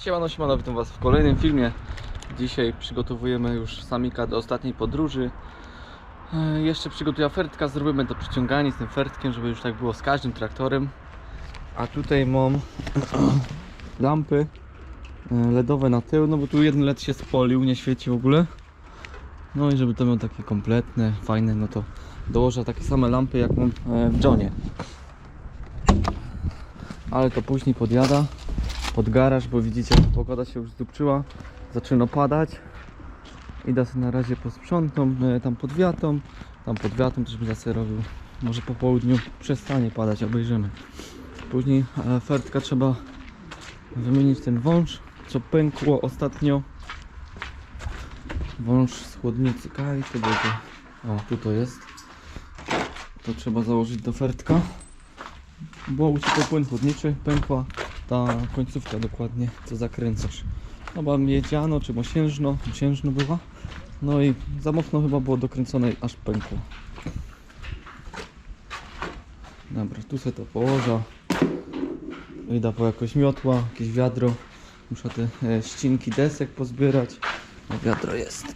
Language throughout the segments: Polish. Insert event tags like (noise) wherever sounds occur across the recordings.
Siemano, siemano, witam Was w kolejnym filmie. Dzisiaj przygotowujemy już samika do ostatniej podróży. E, Jeszcze przygotuję fertka, zrobimy to przyciąganie z tym fertkiem, żeby już tak było z każdym traktorem. A tutaj mam (clears throat) lampy e, LEDowe na tył, no bo tu jeden LED się spolił, nie świeci w ogóle. No i żeby to miał takie kompletne, fajne, no to dołożę takie same lampy jak mam e, w Johnie. Ale to później podjada pod garaż, bo widzicie, pogoda się już zdupczyła, zaczyna padać. Idę sobie na razie posprzątam e, tam pod wiatą, tam pod wiatą też będę sobie robił. Może po południu przestanie padać, obejrzymy. Później e, fertka trzeba wymienić ten wąż, co pękło ostatnio. Wąż z chłodnicy Kaj, to będzie, o tu to jest. To trzeba założyć do fertka. Bo uciekł płyn chłodniczy, pękła ta końcówka dokładnie, co zakręcasz. No bo miedziano czy mosiężno, mosiężno była. No i za mocno chyba było dokręcone aż pękło. Dobra, tu sobie to położę. Idę po jakoś miotła, jakieś wiadro. Muszę te e, ścinki desek pozbierać. No wiadro jest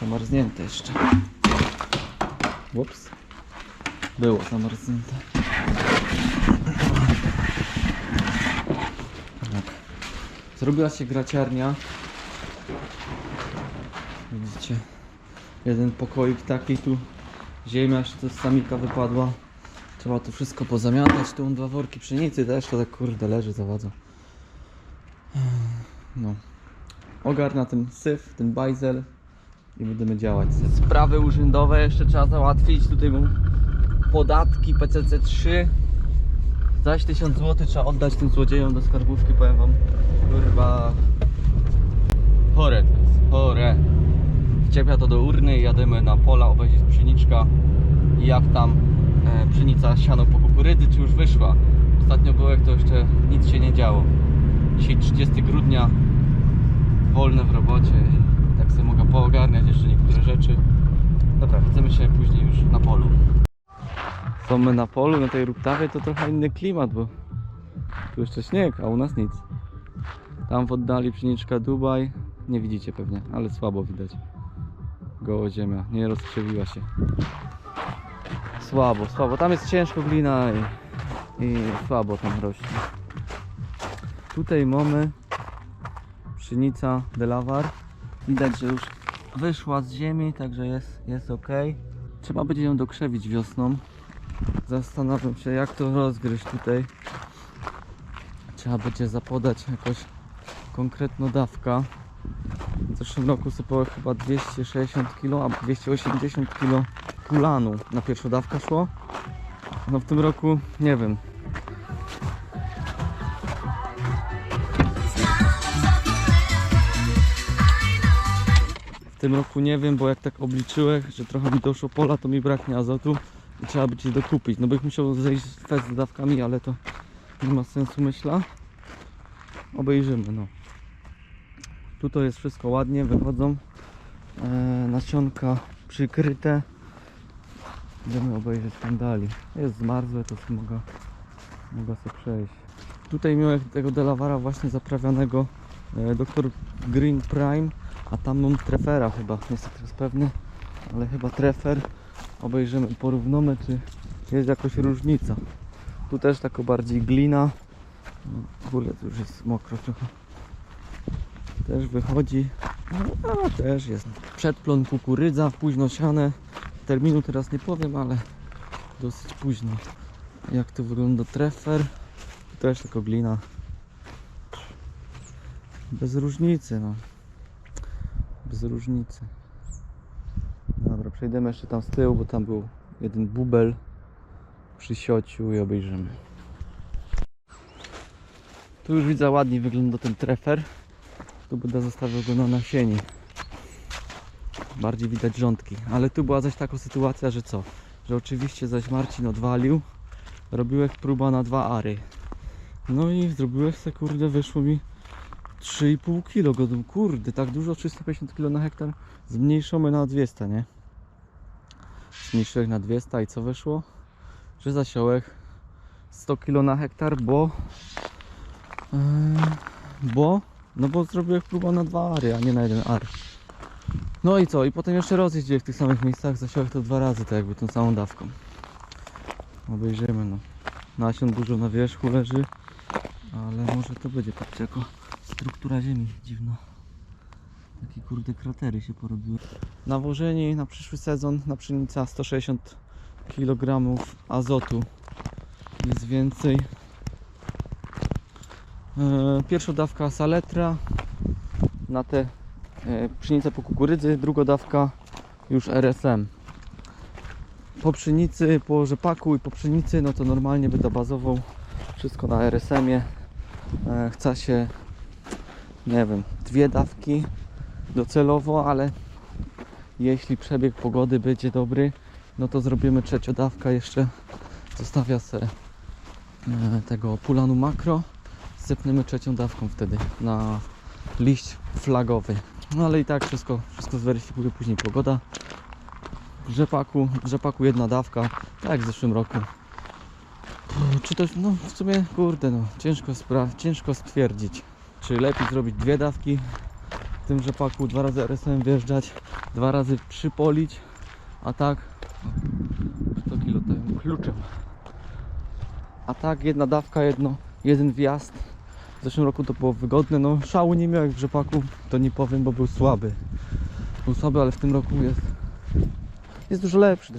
zamarznięte jeszcze. Ups. Było zamarznięte. Zrobiła się graciarnia. Widzicie? Jeden pokoik taki tu. Ziemia jeszcze to z samika wypadła. Trzeba to wszystko pozamiatać. Tu dwa worki pszenicy też to tak kurde leży, zawadza. No. Ogarnę ten syf, ten bajzel i będziemy działać. Sprawy urzędowe jeszcze trzeba załatwić. Tutaj podatki PCC 3 Zaś 1000 zł trzeba oddać tym złodziejom do skarbówki, powiem wam. Kurwa. Chore to jest, chore. Wciepia to do urny jademy na pola obejrzeć pszeniczka. I jak tam e, pszenica siano po kukurydzy, czy już wyszła. Ostatnio było jak to jeszcze nic się nie działo. Dzisiaj 30 grudnia, wolne w robocie. I tak sobie mogę poogarniać jeszcze niektóre rzeczy. Dobra, widzimy się później już na polu są my na polu, na tej ruptawie, to trochę inny klimat, bo tu jeszcze śnieg, a u nas nic. Tam w oddali pszeniczka Dubaj, nie widzicie pewnie, ale słabo widać. Goło ziemia, nie rozkrzewiła się. Słabo, słabo, tam jest ciężko glina i, i słabo tam rośnie. Tutaj mamy pszenica Delawar. Widać, że już wyszła z ziemi, także jest, jest ok. Trzeba będzie ją dokrzewić wiosną. Zastanawiam się jak to rozgryźć tutaj. Trzeba będzie zapodać jakoś konkretną dawkę. W zeszłym roku sypałem chyba 260 kg, a 280 kg kulanu na pierwszą dawkę szło. No w tym roku nie wiem. W tym roku nie wiem, bo jak tak obliczyłem, że trochę mi doszło pola, to mi braknie azotu trzeba będzie dokupić. No bych musiał zejść fest z dawkami, ale to nie ma sensu myślę. Obejrzymy no. Tutaj jest wszystko ładnie, wychodzą e, nasionka przykryte. Będziemy obejrzeć tam dalej. Jest zmarzłe, to sobie mogę, mogę sobie przejść. Tutaj miałem tego Delavara właśnie zaprawianego e, Dr. Green Prime, a tam mam Trefera chyba, nie jestem teraz pewny, ale chyba Trefer obejrzymy, porównamy czy jest jakaś różnica. Tu też tako bardziej glina. No, W ogóle tu już jest mokro trochę. Też wychodzi. No, też jest. Przedplon kukurydza, późno siane. Terminu teraz nie powiem, ale dosyć późno. Jak to wygląda trefer? Też tylko glina. Bez różnicy, no. Bez różnicy. Przejdziemy jeszcze tam z tyłu, bo tam był jeden bubel przy siociu i obejrzymy. Tu już widzę ładnie wygląda ten trefer. Tu będę zostawił go na nasieni. Bardziej widać rządki. Ale tu była zaś taka sytuacja, że co? Że oczywiście zaś Marcin odwalił. Robiłem próba na dwa ary. No i zrobiłem se kurde, wyszło mi 3,5 kg. Kurde, tak dużo, 350 kg na hektar. Zmniejszymy na 200, nie? Zmniejszyłem na 200 i co wyszło? Że zasiołek 100 kg na hektar, bo yy, Bo, no bo zrobiłem próbę na dwa ary, a nie na jeden ar. No i co? I potem jeszcze rozjeździłem w tych samych miejscach, zasiałem to dwa razy, tak jakby tą samą dawką. Obejrzymy no. Nasion dużo na wierzchu leży, ale może to będzie patrzcie jako struktura ziemi dziwna. Takie kurde kratery się porobiły. Nawożenie na przyszły sezon na pszenica 160 kg azotu. Jest więcej. E, Pierwsza dawka saletra na te e, pszenice po kukurydzy, druga dawka już RSM. Po pszenicy, po rzepaku i po pszenicy, no to normalnie będę bazował wszystko na RSM-ie. E, Chce się, nie wiem, dwie dawki docelowo, ale jeśli przebieg pogody będzie dobry, no to zrobimy trzeciodawka jeszcze. Zostawia se e, tego pulanu makro. Zepniemy trzecią dawką wtedy na liść flagowy. No ale i tak wszystko, wszystko zweryfikuje później pogoda. W rzepaku, w rzepaku jedna dawka, tak jak w zeszłym roku. Czy to, no w sumie, kurde no, ciężko, spra- ciężko stwierdzić. Czy lepiej zrobić dwie dawki w tym rzepaku, dwa razy RSM wjeżdżać, dwa razy przypolić, a tak 100 kilo dają kluczem. A tak jedna dawka, jedno, jeden wjazd. W zeszłym roku to było wygodne, no szału nie miał jak w rzepaku, to nie powiem, bo był słaby. Był słaby, ale w tym roku jest, jest dużo lepszy.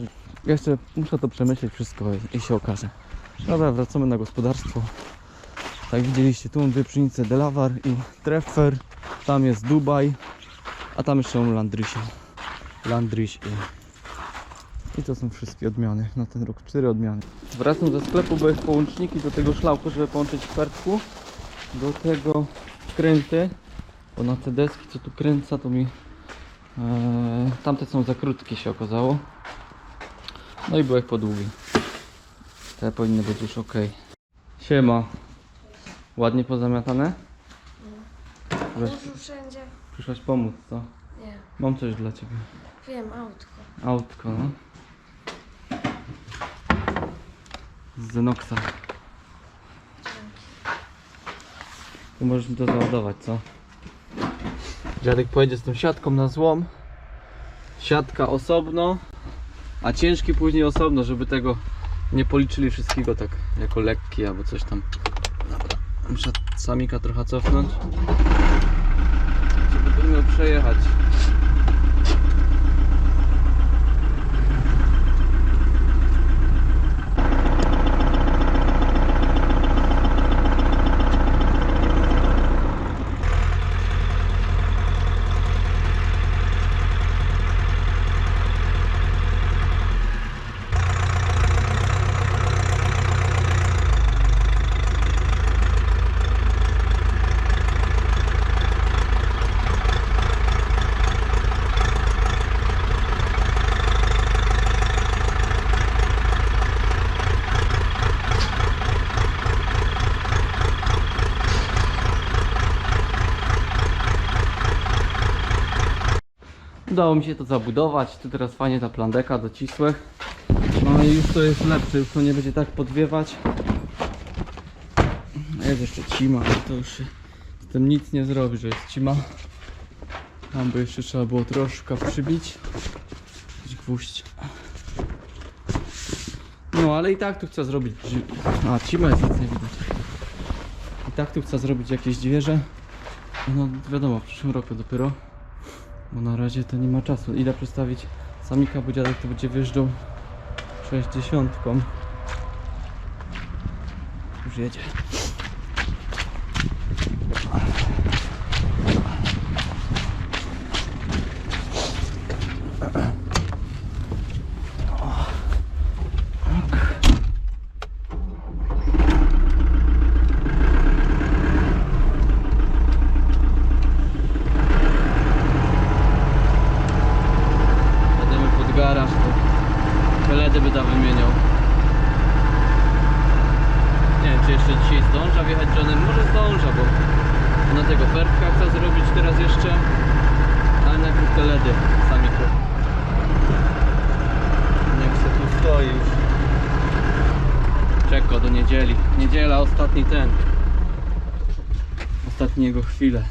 Jeszcze muszę to przemyśleć wszystko i się okaże. Dobra, wracamy na gospodarstwo. Tak widzieliście, tu mam dwie pszenice Delawar i Treffer. Tam jest Dubaj, a tam jeszcze mam Landrysia. Landryś i... To są wszystkie odmiany na ten rok, cztery odmiany. Wracam do sklepu, bo jest połączniki do tego szlauku, żeby połączyć w pertku. Do tego kręty, bo na te deski co tu kręca to mi e, tamte są za krótkie się okazało. No i byłek podługi. Te powinny być już ok. Siema. Ładnie pozamiatane? Przyszłaś, Dużo wszędzie. przyszłaś pomóc, co? Nie, Mam coś dla ciebie. wiem, autko. Autko, no. Z Zenoxa. Tu możesz mi to załadować, co? Dziadek pojedzie z tą siatką na złom. Siatka osobno, a ciężki później osobno, żeby tego nie policzyli wszystkiego tak jako lekki albo coś tam. Dobra, muszę samika trochę cofnąć. Miał przejechać. Udało mi się to zabudować, tu teraz fajnie ta plandeka docisłe. No i już to jest lepsze, już to nie będzie tak podwiewać. Jest jeszcze cima, ale to już z tym nic nie zrobi, że jest cima. Tam by jeszcze trzeba było troszkę przybić. Gwóźdź. No ale i tak tu chcę zrobić... A, cima jest nic nie widać. I tak tu chcę zrobić jakieś zwierzę. No wiadomo, w przyszłym roku dopiero. Bo na razie to nie ma czasu. Idę przedstawić samika, bo dziadek to będzie wjeżdżał 60. Już jedzie. Jedziemy pod garaż, to peledy by da wymieniał. Nie wiem, czy jeszcze dzisiaj zdąża wjechać Johnem. Może zdąża, bo na tego fertka chce zrobić teraz jeszcze. Ale najpierw peledy sami to. Niech se tu stoi już. Czeka do niedzieli. Niedziela, ostatni ten. Ostatnie jego chwile.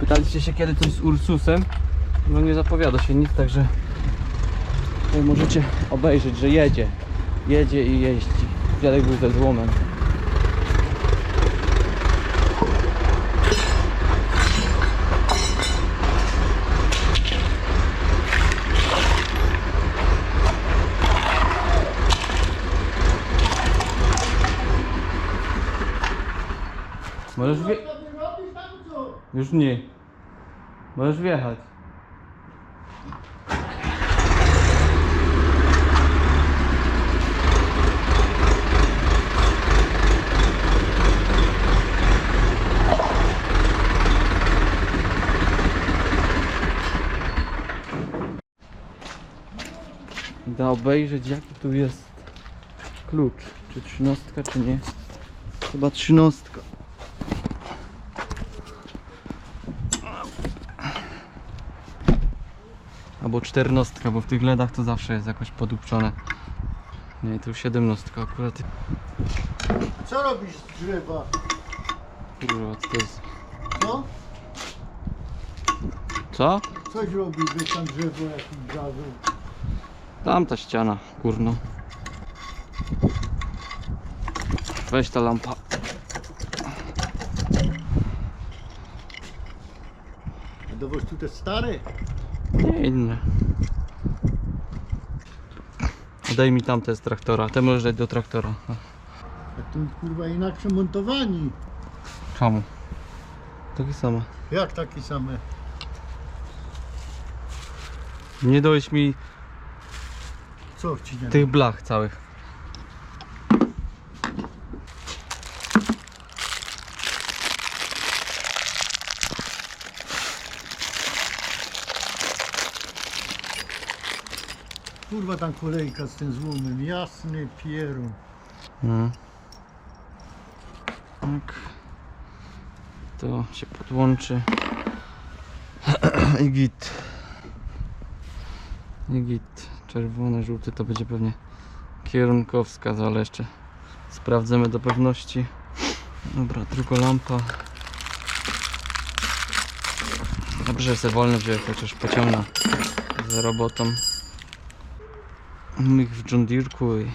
Pytaliście się kiedy coś z Ursusem? No nie zapowiada się nic, także możecie obejrzeć, że jedzie. Jedzie i jeździ. Dziadek był ze złomem. Możesz. Już nie. Możesz wjechać. Da obejrzeć jaki tu jest klucz. Czy trzynastka, czy nie? Chyba trzynastka. Albo czternastka, bo w tych ledach to zawsze jest jakoś podupczone. Nie, tu siedemnastka akurat. Co robisz z drzewa? Kurwa, co to jest? Co? Co? Coś robisz, że tam drzewo jakimś żarł. Tamta ściana, kurno. Weź ta lampa. A dowoź tu te stare? Nie inne. Daj mi tamte z traktora. Te możesz dać do traktora. A tu kurwa inaczej montowani. Czemu? Takie same. Jak takie same? Nie dałeś mi Co ci nie tych blach całych. Kurwa tam kolejka z tym złomem. Jasny pierun. No. Tak. To się podłączy. (clears throat) I git. I git. Czerwony, żółty to będzie pewnie kierunkowskaz, ale jeszcze sprawdzamy do pewności. Dobra, tylko lampa. Dobrze, że sobie wolny wziąłem, chociaż pociągnę z robotą. Mych w John Deere'ku i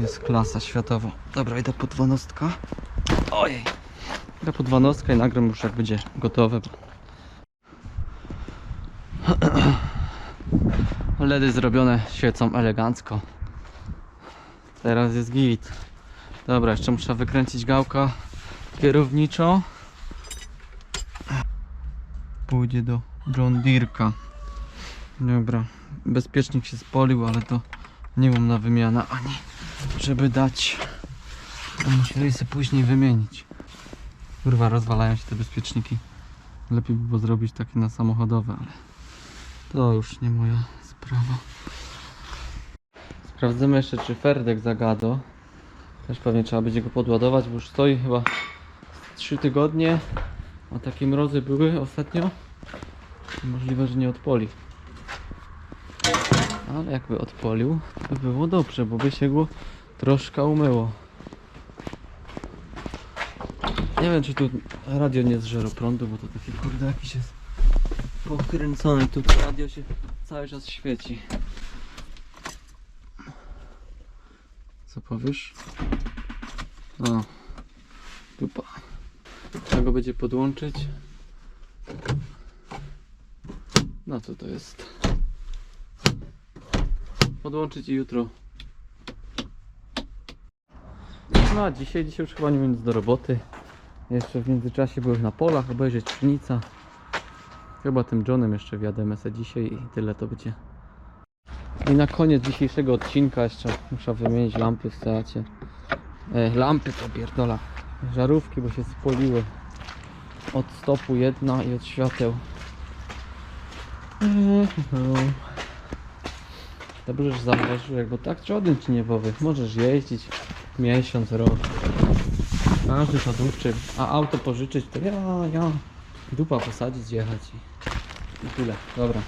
jest klasa światowa. Dobra, idę po dwanastka. Ojej. Idę po dwanastka i nagram już jak będzie gotowe. (clears throat) LEDy zrobione świecą elegancko. Teraz jest git. Dobra, jeszcze muszę wykręcić gałkę kierowniczą. Pójdzie do John. Dobra, bezpiecznik się spolił, ale to nie mam na wymianę ani żeby dać. To musieli sobie później wymienić. Kurwa, rozwalają się te bezpieczniki. Lepiej by było zrobić takie na samochodowe, ale to już nie moja sprawa. Sprawdzimy jeszcze, czy Ferdek zagado. Też pewnie trzeba będzie go podładować, bo już stoi chyba 3 tygodnie. A takie mrozy były ostatnio. Możliwe, że nie odpoli. Ale jakby odpolił, to by było dobrze, bo by się go troszkę umyło. Nie wiem, czy tu radio nie zżerło prądu, bo to taki kurde jakiś jest pokręcony. Tu to radio się cały czas świeci. Co powiesz? O, dupa. Trzeba go będzie podłączyć. No co to jest? Podłączyć i jutro. No a dzisiaj, dzisiaj już chyba nie nic do roboty. Jeszcze w międzyczasie byłem na polach, obejrzeć pszenica. Chyba tym Johnem jeszcze wjademy se dzisiaj i tyle to będzie. I na koniec dzisiejszego odcinka jeszcze muszę wymienić lampy w Seacie. E, lampy to pierdola. Żarówki, bo się spoliły. Od stopu jedna i od świateł. Eee, Dobrze, że zauważyłeś, bo tak żaden ci nie powie. Możesz jeździć miesiąc, rok. Każdy to dupczy. A auto pożyczyć to ja, ja. Dupa posadzić, jechać i, i tyle. Dobra.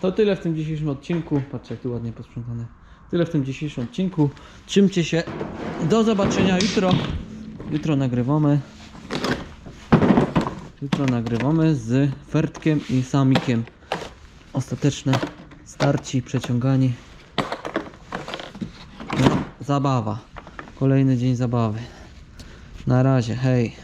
To tyle w tym dzisiejszym odcinku. Patrzcie jak tu ładnie posprzątane. Tyle w tym dzisiejszym odcinku. Trzymcie się. Do zobaczenia jutro. Jutro nagrywamy. Jutro nagrywamy z Fertkiem i Samikiem. Ostateczne starci, przeciągani. No, zabawa. Kolejny dzień zabawy. Na razie, hej.